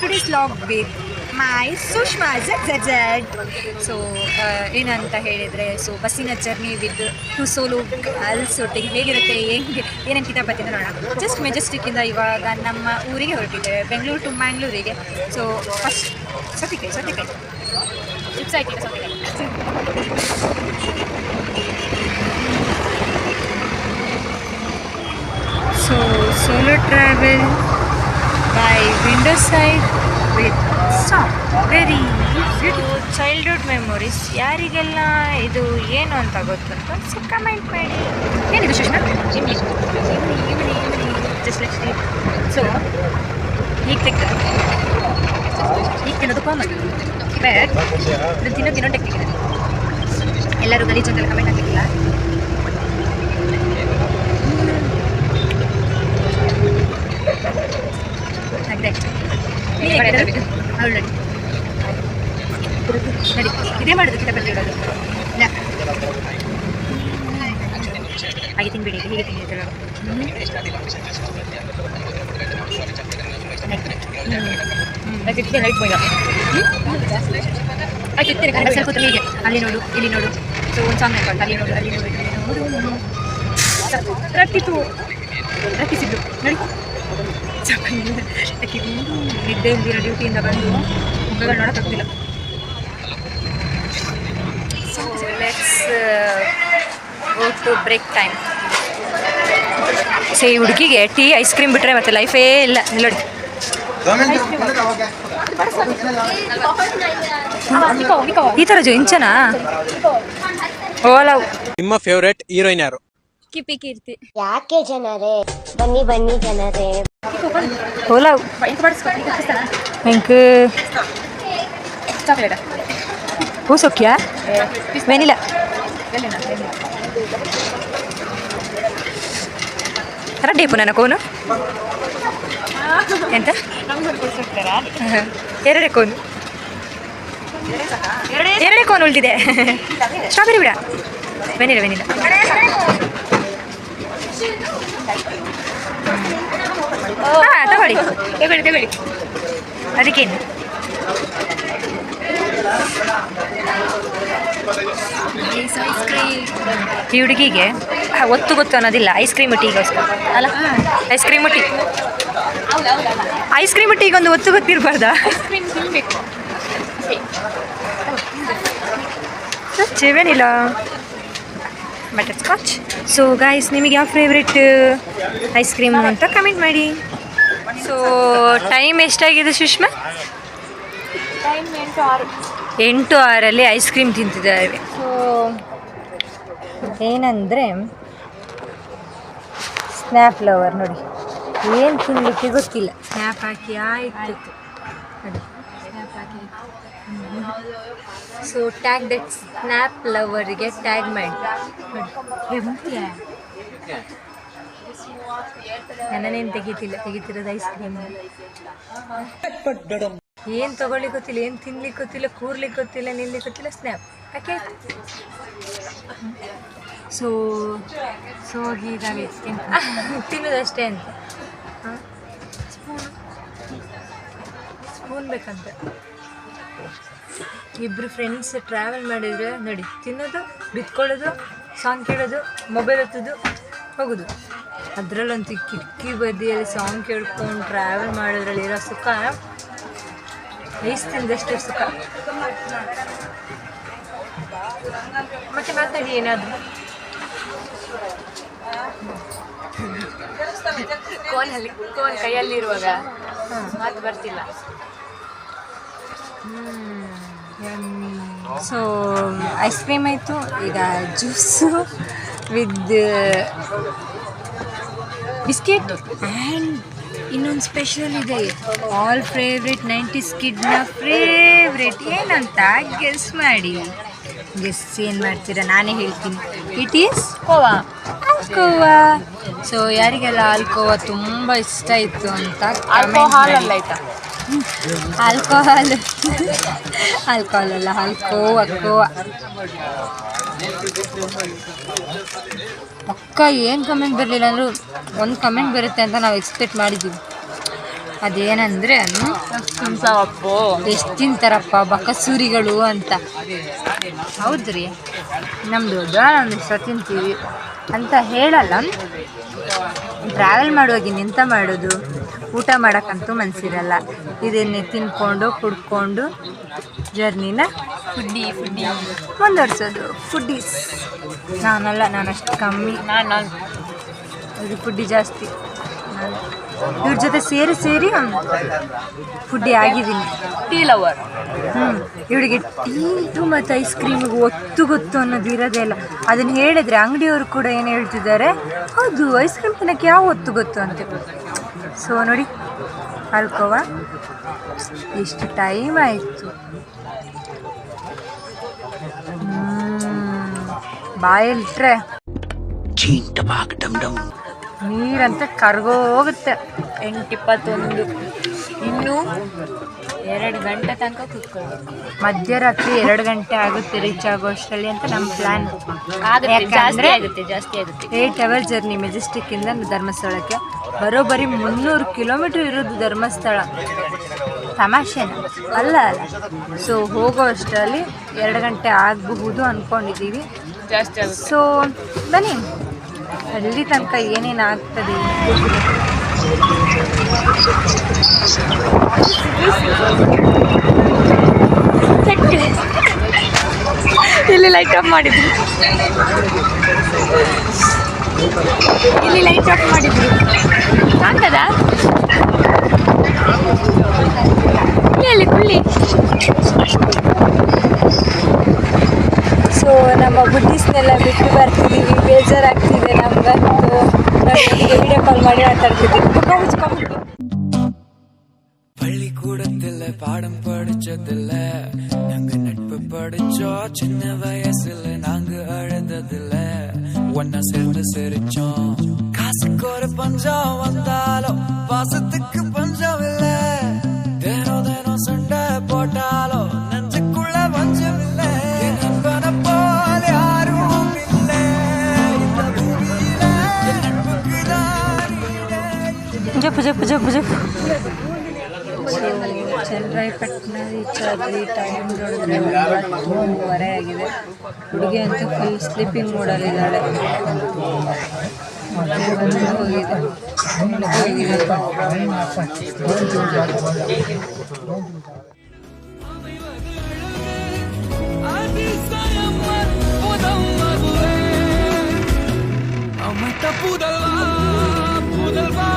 Today's log with my Sushma Z Z Z so ಏನಂತ ಹೇಳಿದರೆ so ಬಸ್ಸಿನ journey with two solo girls ಒಟ್ಟಿಗೆ ಹೇಗಿರುತ್ತೆ ಹೆಂಗೆ ಏನೇನು ಕಿತಾಪತಿ ಅಂತ ನೋಡೋಣ ಜಸ್ಟ್ ಮೆಜೆಸ್ಟಿಕ್ಕಿಂದ ಇವಾಗ ನಮ್ಮ ಊರಿಗೆ ಹೊರಟಿದ್ದೇವೆ ಬೆಂಗಳೂರು ಟು ಮ್ಯಾಂಗ್ಳೂರಿಗೆ ಸೊ ಫಸ್ಟ್ ಸತಿಕಾಯಿ ಸತಿಕಾಯಿ. ಚಿಪ್ಸ್ ಆಯ್ತು ಸತಿಕಾಯಿ so solo travel by side side with Very very childhood memories ಯಾರಿಗೆಲ್ಲ ಇದು ಏನು ಅಂತ ಗೊತ್ತುಂಟು? ಸೊ ಕಮೆಂಟ್ ಮಾಡಿ. ಏನಿದು ಸುಷ್ಮಾ? ಜಸ್ಟ್ ಲೆಟ್ಸ್ ಸೊ ಈಗ ತೆಗ್ದ. ಈಗ ತಿನ್ನೋದು ಕಾಮನ್ ಬಟ್ ಇದು ತಿನ್ನೋದು ಇನ್ನೊಂದು ಟೆಕ್ನಿಕ್ ಎಲ್ಲರೂ ಗಲೀಜು ಅಂತೆಲ್ಲ ಕಮೆಂಟ್ ಹಾಕಿಲ್ಲ ಹಾಗಿದೆ ಅವಳು ನಡಿ ನಡಿ ಇದೇ ಮಾಡೋದು ಕಿತಾಪತಿ ಇಡೋದು ಇಲ್ಲ ಹಾಗೆ ತಿನ್ಬಿಡಿ ಹೀಗೆ ತಿಂದಿದ್ದಳು ಲೈಟ್ ಬಾಯ್ ಆಯ್ತು ಇರ್ತೇನೆ ಕನ್ನಡ ಸ್ವಲ್ಪ ಹೊತ್ತು ಹೀಗೆ ಅಲ್ಲಿ ನೋಡು ಇಲ್ಲಿ ನೋಡು ಸೊ ಒಂದು ಸಾಂಗ್ ಹೇಳ್ಕೊಂಡು ಅಲ್ಲಿ ನೋಡು ಅಲ್ಲಿ ನೋಡು ಇಲ್ಲಿ ನೋಡು ರಟ್ಟಿತು ರಟ್ಟಿಸಿದ್ದು ನೋಡಿ ನಿದ್ದೆ ಇಲ್ದಿರೋ ಡ್ಯೂಟಿಯಿಂದ ಬಂದು ಮುಖಗಳು ನೋಡೋಕ್ಕಾಗ್ತಿಲ್ಲ so let's go to break time so ಈ ಹುಡುಗಿಗೆ ಟೀ, ಐಸ್ ಕ್ರೀಮ್ ಬಿಟ್ಟರೆ ಮತ್ತೆ ಲೈಫೇ ಇಲ್ಲ. ನೋಡಿ. ಈ ಥರ ಜೋ ಇಂಚನಾ ಓಲಾ ನಿಮ್ಮ ಫೇವ್ರೆಟ್ ಹೀರೋಯಿನ್ ಯಾರು ಕಿಪಿ ಕೀರ್ತಿ ಯಾಕೆ ಜನರೇ ಬನ್ನಿ ಬನ್ನಿ ಜನರೇ ಓಲಾ ಹೆಂಗ್ ಚಾಕ್ಲೇಟಾ ಹೂ ಸೊಕ್ಕಿಯಾ ವೆನಿಲಾ ರಡ್ಡೇಪು ನನ್ನ ಕೋನು. ಎಂತ? ಎರಡೇ ಕೋನು. ಎರಡೇ ಕೋನ್ ಉಳಿದಿದೆ. ಸ್ಟ್ರಾಬೆರಿ ಬಿಡ. ವೆನಿಲ್ಲ ವೆನಿಲ್ಲ ಹಾಂ ತಗೊಳ್ಳಿ. ತಗೊಳ್ಳಿ ತಗೊಳ್ಳಿ. ಅದಕ್ಕೇನು? ಈ ಹುಡುಗಿಗೆ ಒತ್ತು ಗೊತ್ತು ಅನ್ನೋದಿಲ್ಲ ಐಸ್ ಕ್ರೀಮ್ ಟೀಗೋಸ್ಕರ ಅಲ್ಲ? Ice cream tea. Ice cream ಟೀಗೆ ಒಂದು ಒತ್ತು ಗೊತ್ತಿರಬಾರ್ದಾ? ಚೆವೇನಿಲ್ಲ ಬಟರ್ ಸ್ಕಾಚ್ ಸೊ ಗಾಯ್ಸ್ ನಿಮಗೆ ಯಾವ ಫೇವ್ರೆಟ್ ಐಸ್ ಕ್ರೀಮ್ ಅಂತ ಕಮೆಂಟ್ ಮಾಡಿ. ಸೊ ಟೈಮ್ ಎಷ್ಟಾಗಿದೆ ಸುಷ್ಮಾ? ಎಂಟು ಆರಲ್ಲಿ ಐಸ್ ಕ್ರೀಮ್ ತಿಂತಿದ್ದಾರೆ. ಸೊ ಏನಂದರೆ ಸ್ನ್ಯಾಪ್ ಲವರ್ ನೋಡಿ. ಏನು ತಿನ್ನಲಿಕ್ಕೆ ಗೊತ್ತಿಲ್ಲ. ಸ್ನ್ಯಾಪ್ ಹಾಕಿ ಆಯಿತು. ನೋಡಿ. ಸ್ನ್ಯಾಪ್ ಹಾಕಿ ಸೊ ಟ್ಯಾಗ್ ದಟ್ ಸ್ನ್ಯಾಪ್ ಲವರಿಗೆ ಟ್ಯಾಗ್ ಮಾಡಿ. ನೋಡಿ. ನನ್ನನೇನು ತೆಗಿತಿಲ್ಲ. ತೆಗಿತಿರೋದು ಐಸ್ ಕ್ರೀಮ್ ಏನು ತಗೊಳ್ಳಿಕ್ಕೆ ಗೊತ್ತಿಲ್ಲ, ಏನು ತಿನ್ಲಿಕ್ಕೆ ಗೊತ್ತಿಲ್ಲ ಕೂರ್ಲಿಕ್ಕೆ ಗೊತ್ತಿಲ್ಲ ನಿಲ್ಲಿಕ್ಕೆ ಗೊತ್ತಿಲ್ಲ ಸ್ನ್ಯಾಪ್ ಯಾಕೆ ಸೊ ಸೊ ಹೀಗಾಗಿ ತಿನ್ನೋದಷ್ಟೇ ಅಂತ. ಸ್ಪೂನ್ ಸ್ಪೂನ್ ಬೇಕಂತ. ಇಬ್ಬರು ಫ್ರೆಂಡ್ಸ್ ಟ್ರಾವೆಲ್ ಮಾಡಿದರೆ, ನಡಿ, ತಿನ್ನೋದು, ಬಿತ್ಕೊಳ್ಳೋದು ಸಾಂಗ್ ಕೇಳೋದು ಮೊಬೈಲ್ ಹತ್ತೋದು, ಹೋಗೋದು. ಅದರಲ್ಲಂತೂ ಕಿಟಕಿ ಬದಿಯಲ್ಲಿ ಸಾಂಗ್ ಕೇಳ್ಕೊಂಡು ಟ್ರಾವೆಲ್ ಮಾಡೋದ್ರಲ್ಲಿ ಇರೋ ಸುಖ ಐಸ್ ತಿಂದಷ್ಟು ಸುಖ ಮತ್ತೆ ಮಾತಾಡಿ ಏನಾದರೂ? ಕೋನಲ್ಲಿ ಕೋನ್ ಕೈಯಲ್ಲಿರುವಾಗ ಮಾತು ಬರ್ತಿಲ್ಲ. ಸೊ ಐಸ್ ಕ್ರೀಮ್ ಆಯಿತು. ಈಗ ಜ್ಯೂಸು ವಿತ್ ಬಿಸ್ಕೆಟ್ ಆ್ಯಂಡ್ ಇನ್ನೊಂದು ಸ್ಪೆಷಲ್ ಇದೆ. ಆಲ್ ಫೇವ್ರೆಟ್ ನೈಂಟೀಸ್ ಕಿಡ್ನ ಫೇವ್ರೆಟ್ ಏನಂತ ಗೆಸ್ ಮಾಡಿ. ಗೆಸ್ ಏನು ಮಾಡ್ತೀರಾ? ನಾನೇ ಹೇಳ್ತೀನಿ. ಇಟ್ ಈಸ್ ಕೋವಾ ಆಲ್ಕೋವಾ ಸೊ ಯಾರಿಗೆಲ್ಲ ಆಲ್ಕೋವಾ ತುಂಬ ಇಷ್ಟ ಇತ್ತು ಅಂತ ಆಲ್ಕೋಹಾಲ್ ಆಯ್ತಾ? ಆಲ್ಕೋಹಾಲ್ ಆಲ್ಕೋಹಾಲ್ ಅಲ್ಲ ಆಲ್ಕೋವಾ ಕೋವಾ ಪಕ್ಕ ಏನು ಕಮೆಂಟ್ ಬರಲಿಲ್ಲ ಅಂದರೂ ಒಂದು ಕಮೆಂಟ್ ಬರುತ್ತೆ ಅಂತ ನಾವು ಎಕ್ಸ್ಪೆಕ್ಟ್ ಮಾಡಿದ್ದೀವಿ ಅದೇನಂದರೆ ಎಷ್ಟು ತಿಂತಾರಪ್ಪ ಬಕಸೂರಿಗಳು ಅಂತ. ಹೌದ್ರಿ, ನಮ್ದು ಒಂದು ಇಷ್ಟ ತಿಂತೀವಿ ಅಂತ ಹೇಳಲ್ಲ. ಟ್ರಾವೆಲ್ ಮಾಡುವಾಗ ನಿಂತ ಮಾಡೋದು? ಊಟ ಮಾಡೋಕ್ಕಂತೂ ಮನಸ್ಸಿರಲ್ಲ ಇದನ್ನೇ ತಿನ್ಕೊಂಡು ಕುಡ್ಕೊಂಡು ಜರ್ನಿನ ಫುಡ್ಡಿ ಫುಡ್ಡಿ ಮುಂದುವರ್ಸೋದು ಫುಡ್ಡೀಸ್ ನಾನಲ್ಲ ನಾನು ಅಷ್ಟು ಕಮ್ಮಿ. ನಾನು ನಾನು. ಇದು ಫುಡ್ಡಿ ಜಾಸ್ತಿ. ನಾನು. ಇವ್ರ ಜೊತೆ ಸೇರಿ ಸೇರಿ ಫುಡ್ಡಿ ಆಗಿದ್ದೀನಿ. ಟೀ ಲವರ್ ಹ್ಞೂ ಇವಳಿಗೆ ಟೀ ಮತ್ತು ಐಸ್ ಕ್ರೀಮಿಗೆ ಒತ್ತು ಗೊತ್ತು ಅನ್ನೋದು ಇರೋದೇ ಇಲ್ಲ. ಅದನ್ನು ಹೇಳಿದ್ರೆ ಅಂಗಡಿಯವರು ಕೂಡ ಏನು ಹೇಳ್ತಿದ್ದಾರೆ? ಹೌದು ಐಸ್ ಕ್ರೀಮ್ ತಿನ್ನೋಕ್ಕೆ ಯಾವ ಒತ್ತು ಗೊತ್ತು ಅಂತ. ಸೊ ನೋಡಿ ಅಲ್ಕೋವಾ. ಎಷ್ಟು ಟೈಮ್ ಆಯಿತು. ಬಾಯಲ್ಲಿಟ್ರೆ ನೀರಂತ ಕರ್ಗೋಗುತ್ತೆ. ಎಂಟಿಪ್ಪತ್ತೊಂದು ಎಂಟು ಇಪ್ಪತ್ತೊಂದು ಇನ್ನು ಎರಡು ಗಂಟೆ ತನಕ ಕೂತ್ಕೊಳ್ಬೇಕು. ಮಧ್ಯರಾತ್ರಿ ಎರಡು ಗಂಟೆ ಆಗುತ್ತೆ ರೀಚ್ ಆಗೋ ಅಷ್ಟರಲ್ಲಿ ಅಂತ ನಮ್ಮ ಪ್ಲ್ಯಾನ್ ಆಗುತ್ತೆ ಜಾಸ್ತಿ ಆಗುತ್ತೆ ಜಾಸ್ತಿ ಆಗುತ್ತೆ. ಏಟ್ ಅವರ್ ಜರ್ನಿ ಮೆಜೆಸ್ಟಿಕ್ಕಿಂದ ಧರ್ಮಸ್ಥಳಕ್ಕೆ. ಬರೋಬ್ಬರಿ ಮುನ್ನೂರು ಕಿಲೋಮೀಟರ್ ಇರೋದು ಧರ್ಮಸ್ಥಳ. ತಮಾಷೆನ? ಅಲ್ಲ ಅಲ್ಲ. ಸೊ ಹೋಗೋ ಅಷ್ಟರಲ್ಲಿ ಎರಡು ಗಂಟೆ ಆಗಬಹುದು ಅಂದ್ಕೊಂಡಿದ್ದೀವಿ ಜಾಸ್ತಿ ಆಗುತ್ತೆ. ಸೊ ಬನ್ನಿ. ಅಲ್ಲಿ ತನಕ ಏನೇನು ಆಗ್ತದೆ? ಇಲ್ಲಿ ಲೈಟ್ ಆಫ್ ಮಾಡಿದ್ರು ಇಲ್ಲಿ ಲೈಟ್ ಆಫ್ ಮಾಡಿದ್ರು ಆಗ್ತದ? ಇಲ್ಲಿ ಕುಳ್ಳಿ. ನಮ್ಮ ಬುಡ್ಡಿಸ್ನೆಲ್ಲ ಬಿಟ್ಟು ಬರ್ತಿದ್ದೀವಿ ಬೇಜಾರಾಗ್ತಿದೆ ನಮ್ಗಂತೂ ನಮಗೆ ವಿಡಿಯೋ ಕಾಲ್ ಮಾಡಿ ಮಾತಾಡ್ತಿದ್ವಿ ಮುಖ ಮುಚ್ಕೊಂಡ್ಬಿಟ್ಟು பள்ளிக்கூடத்துல பாடம் படிச்சதில்ல நாங்க நட்பு படிச்சோம் சின்ன வயசுல நாங்க அழுததில்ல ஒன்னா சேர்ந்து சிரிச்சோம் காசுக்கு ஒரு பஞ்சம் வந்தாலும் பாசத்துக்கு ஈடே ಜಪ್ಪು ಜಪ್ಪು ಜಪ್ಪು ಜಪ್ಪು ಚನ್ನರಾಯಪಟ್ಟಣ ರೀಚ್ ಆದ್ವಿ ಟೈಮ್ ನೋಡಿದ್ರೆ ಒಂಬತ್ತು ಮೂರುವರೆ ಆಗಿದೆ ಹುಡುಗಿ ಅಂತೂ ಫುಲ್ ಸ್ಲೀಪಿಂಗ್ ಮೂಡಲ್ಲಿದ್ದಾಳೆ ಮತ್ತೆ ಬಂದು ಹೋಗಿದೆ அமைத்த புதல்வா புதல்வா புதல்வா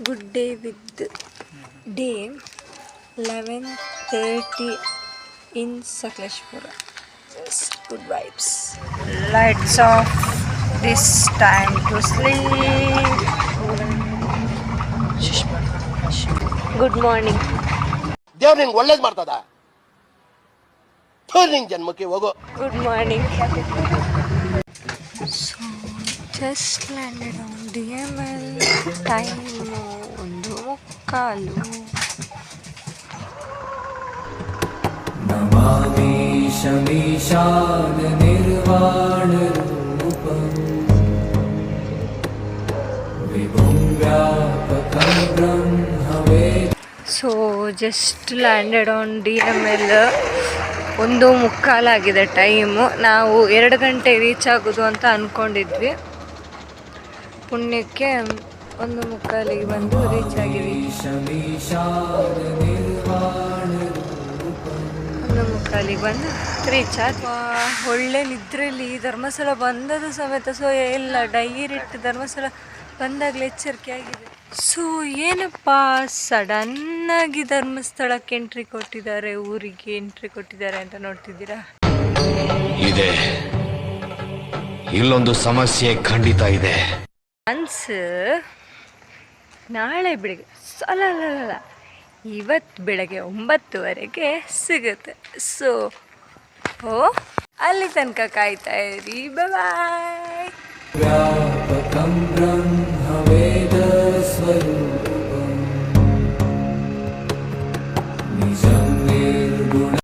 good day with day eleven thirty in Sakleshpur good vibes lights off this time to sleep good morning ದೇವ್ರು ನಿಂಗೆ ಒಳ್ಳೇದು ಮಾಡ್ತದ? ನಿಂಗೆ ಜನ್ಮಕ್ಕೆ ಹೋಗೋ. Good morning just landed on D M L time ಒಂದು ಮುಕ್ಕಾಲು. ನಮಾಮಿ ನಿರ್ವಾಣ so just landed on D M L ಒಂದು ಮುಕ್ಕಾಲಾಗಿದೆ ಟೈಮು ನಾವು ಎರಡು ಗಂಟೆ ರೀಚ್ ಆಗೋದು ಅಂತ ಅಂದ್ಕೊಂಡಿದ್ವಿ ಪುಣ್ಯಕ್ಕೆ ಒಂದು ಮುಕ್ಕಾಲಿಗೆ ಬಂದು ರೀಚ್ ಆಗಿದೆ ಒಂದು ಮುಕ್ಕಾಲಿಗೆ ಬಂದು ರೀಚ್ ಆದ ಒಳ್ಳೆ ನಿದ್ರೆಯಲ್ಲಿ ಧರ್ಮಸ್ಥಳ ಬಂದದ್ದು ಸಮೇತ. ಸೊ ಎಲ್ಲ ಡೈರೆಕ್ಟ್ ಧರ್ಮಸ್ಥಳ ಬಂದಾಗಲೇ ಎಚ್ಚರಿಕೆ ಆಗಿದೆ. ಸೊ ಏನಪ್ಪ? ಆಗಿ ಧರ್ಮಸ್ಥಳಕ್ಕೆ ಎಂಟ್ರಿ ಕೊಟ್ಟಿದ್ದಾರೆ, ಊರಿಗೆ ಎಂಟ್ರಿ ಕೊಟ್ಟಿದ್ದಾರೆ ಅಂತ ನೋಡ್ತಿದ್ದೀರಾ? ಇದೆ. ಇಲ್ಲೊಂದು ಸಮಸ್ಯೆ ಖಂಡಿತ ಇದೆ. ಮನ್ಸು ನಾಳೆ ಬೆಳಿಗ್ಗೆ ಅಲ್ಲ ಇವತ್ತು ಬೆಳಗ್ಗೆ ಒಂಬತ್ತುವರೆಗೆ ಸಿಗುತ್ತೆ. ಸೊ ಓ, ಅಲ್ಲಿ ತನಕ ಕಾಯ್ತಾ ಇರಿ. ಬಾಯ್